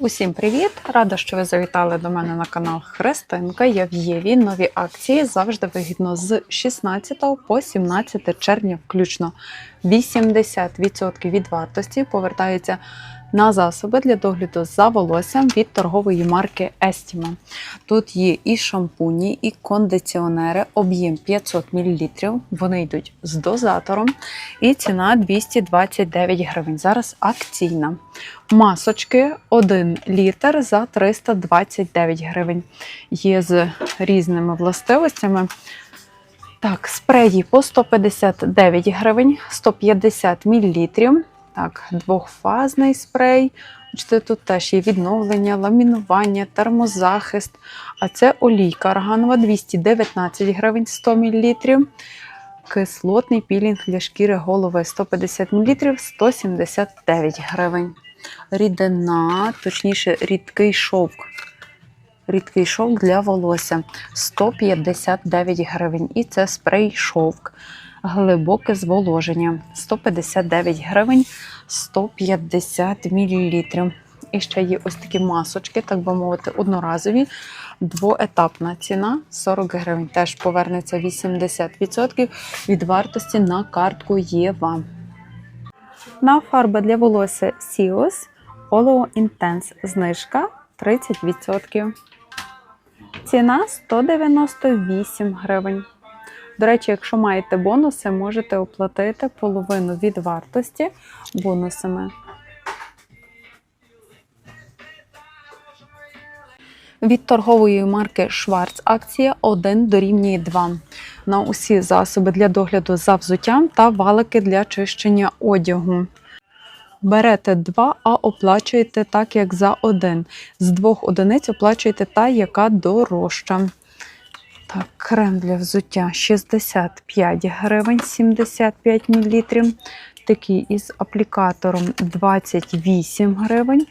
Усім привіт! Рада, що ви завітали до мене на канал Христинка. Я в Єві. Нові акції завжди вигідно з 16 по 17 червня, включно 80% від вартості повертаються на засоби для догляду за волоссям від торгової марки Estima. Тут є і шампуні, і кондиціонери, об'єм 500 мл. Вони йдуть з дозатором, і ціна 229 гривень. Зараз акційна. Масочки 1 літр за 329 гривень. Є з різними властивостями. Так, спреї по 159 гривень, 150 мл. Так, двохфазний спрей. Бачите, тут теж є відновлення, ламінування, термозахист. А це олійка органова 219 гривень 100 мл. Кислотний пілінг для шкіри голови 150 мл 179 гривень. Рідина, точніше, рідкий шовк. Рідкий шовк для волосся 159 гривень. І це спрей шовк. Глибоке зволоження 159 гривень 150 мл. І ще є ось такі масочки, так би мовити, одноразові. Двоетапна ціна 40 гривень. Теж повернеться 80% від вартості на картку ЄВА. На фарби для волосся Сіос Oleo Intense знижка 30%. Ціна 198 гривень. До речі, якщо маєте бонуси, можете оплатити половину від вартості бонусами. Від торгової марки Schwarz акція 1 дорівнює 2 на усі засоби для догляду за взуттям та валики для чищення одягу. Берете два, а оплачуєте так, як за один. З двох одиниць оплачуєте та, яка дорожча. Так, крем для взуття 65 гривень 75 мл. Такий із аплікатором 28 гривень.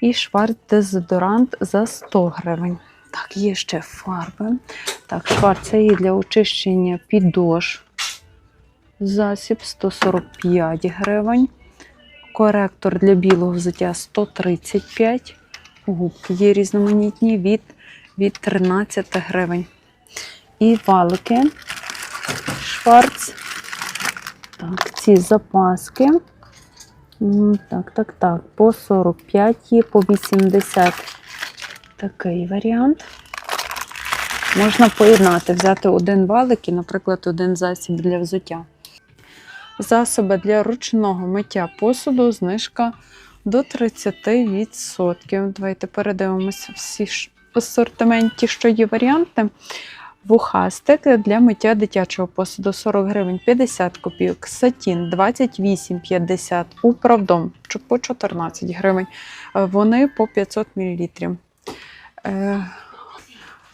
І шварц дезодорант за 100 гривень. Так, є ще фарби. Так, шварц це є для очищення підошв. Засіб 145 гривень. Коректор для білого взуття 135. Губки є різноманітні від, від 13 гривень. І валики. Шварц. Так, ці запаски. Так, так, так. По 45 є, по 80 такий варіант. Можна поєднати, взяти один валик і, наприклад, один засіб для взуття. Засоби для ручного миття посуду, знижка до 30%. Давайте передивимося всі асортименті, що є варіанти. Вухастик для миття дитячого посуду 40 гривень 50 копійок, сатін 28,50, управдом по 14 гривень. Е, Вони по 500 мл. Е,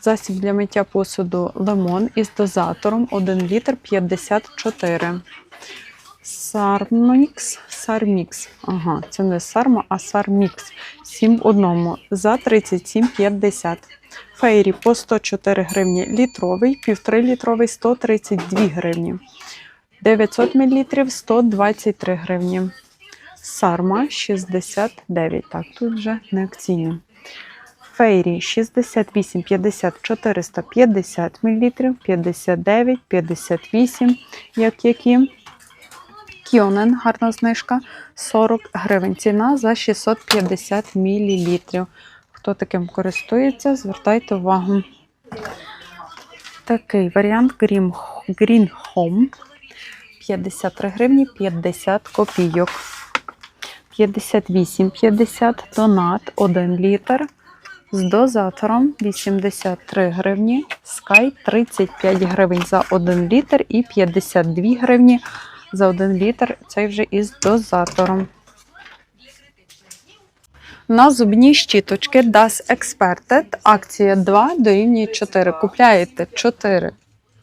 Засіб для миття посуду лимон із дозатором 1 літр 54. Сармікс, Сармікс. Ага, це не Сарма, а Сармікс. 7 в одному за 37,50. Фейрі по 104 гривні літровий, 1,5 літровий 132 гривні. 900 мл 123 гривні. Сарма 69. Так, тут вже не акційні. Фейрі 68, 50, 450 мл, 59, 58, як які. Кьонен, гарна знижка, 40 гривень. Ціна за 650 мл. Хто таким користується, звертайте увагу. Такий варіант Green, Home. 53 гривні 50 копійок. 58,50 донат 1 літр. З дозатором 83 гривні. Sky 35 гривень за 1 літр і 52 гривні за 1 літр. Цей вже із дозатором. На зубні щіточки Das Experted акція 2 дорівнює 4. Купляєте 4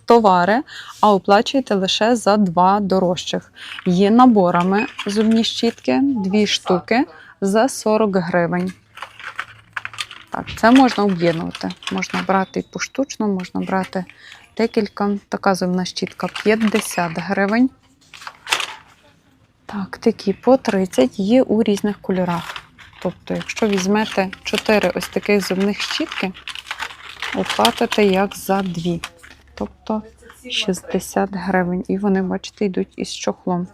товари, а оплачуєте лише за 2 дорожчих. Є наборами зубні щітки, 2 штуки за 40 гривень. Так, це можна об'єднувати. Можна брати і поштучно, можна брати декілька. Така зубна щітка 50 гривень. Так, такі по 30 є у різних кольорах. Тобто, якщо візьмете 4 ось таких зубних щітки, оплатите як за 2. Тобто 60 гривень. І вони, бачите, йдуть із чохлом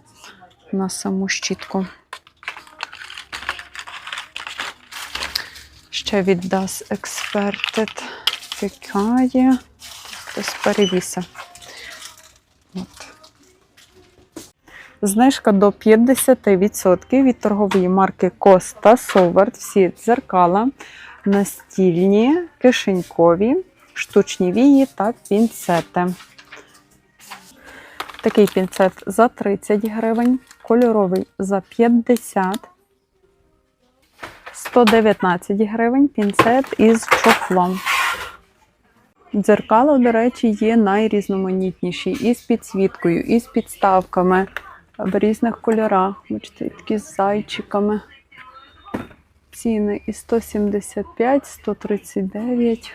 на саму щітку. Ще від Das Experted чекає. Хтось перевіса. Знижка до 50% від торгової марки Costa Совард. Всі дзеркала, настільні, кишенькові, штучні вії та пінцети. Такий пінцет за 30 гривень, кольоровий за 50 119 гривень пінцет із чохлом. Дзеркала, до речі, є найрізноманітніші. І з підсвіткою, і з підставками в різних кольорах. Бачите, такі з зайчиками. Ціни і 175, 139.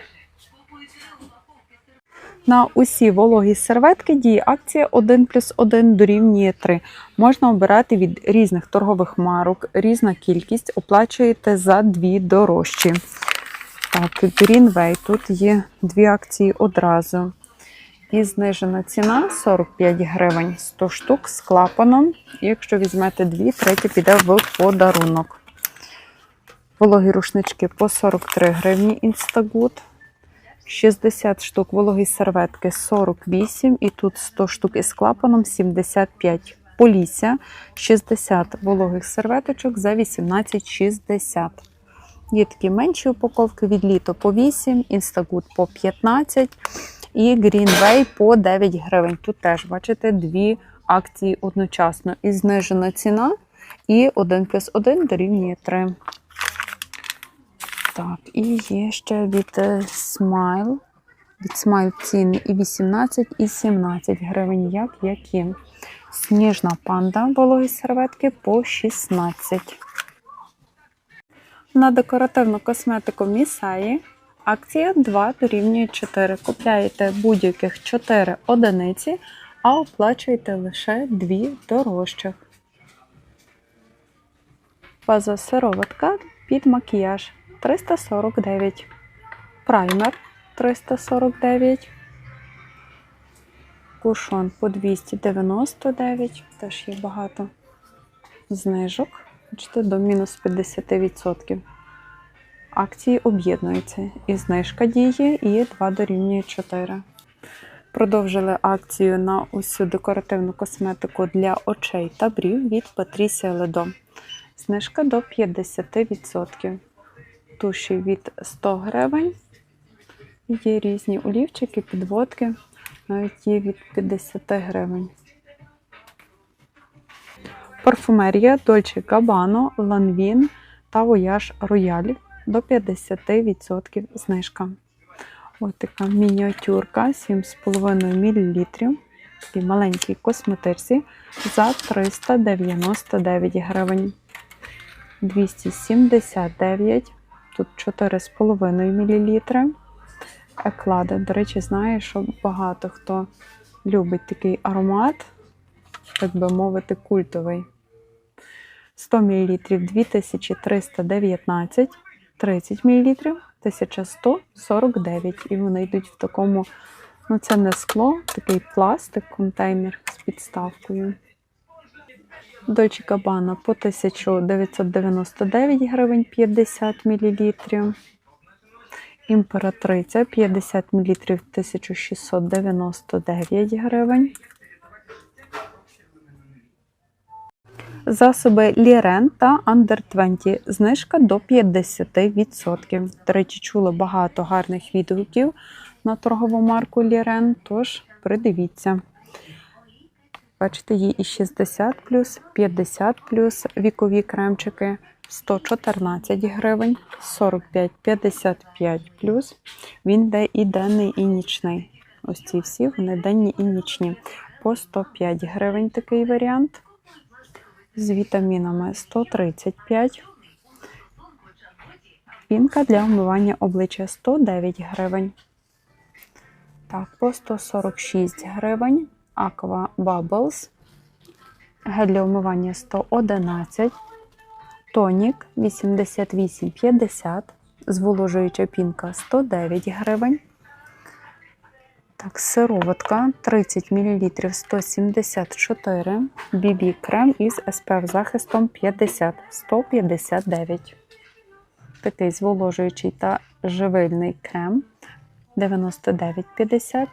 На усі вологі серветки діє акція 1 плюс 1 дорівнює 3. Можна обирати від різних торгових марок, різна кількість, оплачуєте за дві дорожчі. Так, Greenway, тут є дві акції одразу. І знижена ціна 45 гривень 100 штук з клапаном. Якщо візьмете дві, третя піде в подарунок. Вологі рушнички по 43 гривні Instagood. 60 штук вологі серветки 48 і тут 100 штук із клапаном 75. Полісся 60 вологих серветочок за 18,60. Є такі менші упаковки від літо по 8, Instagood по 15 і Greenway по 9 гривень. Тут теж, бачите, дві акції одночасно. І знижена ціна, і 1 плюс 1 дорівнює 3. Так, і є ще від е, Smile. Від Smile ціни і 18, і 17 гривень, як які. Сніжна панда вологі серветки по 16. На декоративну косметику Місаї акція 2 дорівнює 4. Купляєте будь-яких 4 одиниці, а оплачуєте лише 2 дорожчих. База сироватка під макіяж 349. Праймер 349. Кушон по 299. Теж є багато знижок. Бачите, до мінус 50%. Акції об'єднуються. І знижка діє, і 2 дорівнює 4. Продовжили акцію на усю декоративну косметику для очей та брів від Patricia Ledo. Знижка до 50%. Туші від 100 гривень. Є різні олівчики, підводки, навіть є від 50 гривень. Парфумерія Dolce Gabbana, Lanvin та Voyage Royal до 50% знижка. Ось така мініатюрка 7,5 мл. Такий маленький косметичці за 399 гривень. 279, тут 4,5 мл. Еклада. До речі, знаю, що багато хто любить такий аромат, так би мовити, культовий. 100 мл 2319, 30 мл 1149. І вони йдуть в такому, ну це не скло, такий пластик, контейнер з підставкою. Dolce Gabbana по 1999 гривень 50 мл. Імператриця 50 мл 1699 гривень. Засоби Лірен та Under 20. Знижка до 50%. До речі, чула багато гарних відгуків на торгову марку Лірен, тож придивіться. Бачите, є і 60 50 вікові кремчики 114 гривень, 45-55 Він йде і денний, і нічний. Ось ці всі, вони денні і нічні. По 105 гривень такий варіант. З вітамінами 135. Пінка для вмивання обличчя 109 гривень. Так, по 146 гривень. Aqua Bubbles. Гель для вмивання 111. Тонік 88,50. Зволожуюча пінка 109 гривень. Так, сироватка 30 мл 174. BB крем із SPF захистом 50 159. Такий зволожуючий та живильний крем 99,50.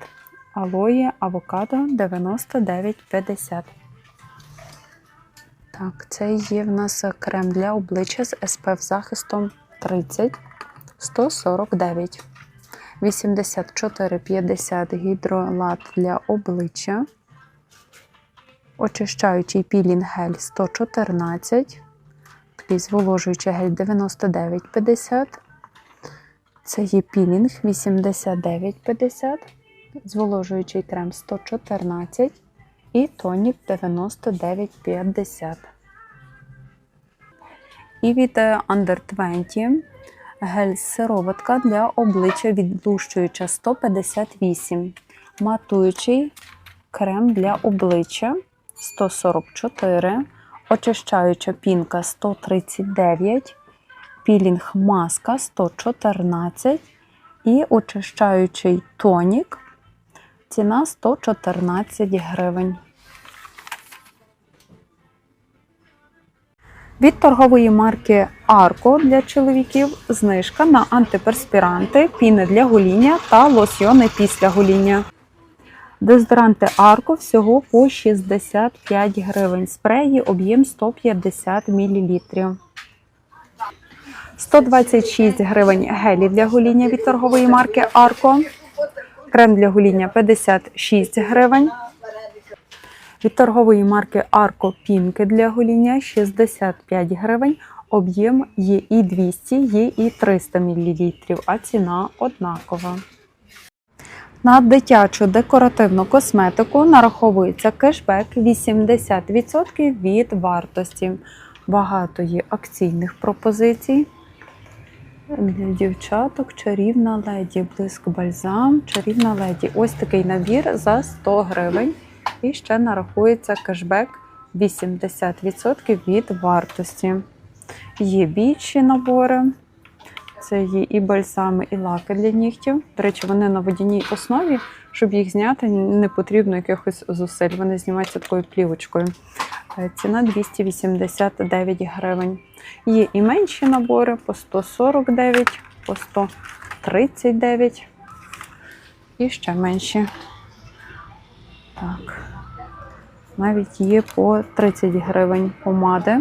Алоє авокадо 99,50. Так, це є в нас крем для обличчя з SPF захистом 30 149. 84,50 гідролат для обличчя. Очищаючий пілінг гель 114. Такий зволожуючий гель 99,50. Це є пілінг 89,50. Зволожуючий крем 114 і тонік 99,50. І від е, Under 20 гель сироватка для обличчя відлущуюча 158. Матуючий крем для обличчя 144. Очищаюча пінка 139. Пілінг маска 114. І очищаючий тонік. Ціна 114 гривень. Від торгової марки Арко для чоловіків знижка на антиперспіранти, піни для гоління та лосьйони після гоління. Дезодоранти Арко всього по 65 гривень. Спреї об'єм 150 мл. 126 гривень гелі для гоління від торгової марки Арко. Крем для гоління 56 гривень. Від торгової марки Арко пінки для гоління 65 гривень. Об'єм є і 200, є і 300 мл, а ціна однакова. На дитячу декоративну косметику нараховується кешбек 80% від вартості. Багато є акційних пропозицій. Для дівчаток чарівна леді, блиск бальзам, чарівна леді. Ось такий набір за 100 гривень. І ще нарахується кешбек 80% від вартості. Є більші набори. Це є і бальзами, і лаки для нігтів. До речі, вони на водяній основі, щоб їх зняти, не потрібно якихось зусиль. Вони знімаються такою плівочкою. Е, Ціна 289 гривень. Є і менші набори по 149, по 139 і ще менші. Так. Навіть є по 30 гривень помади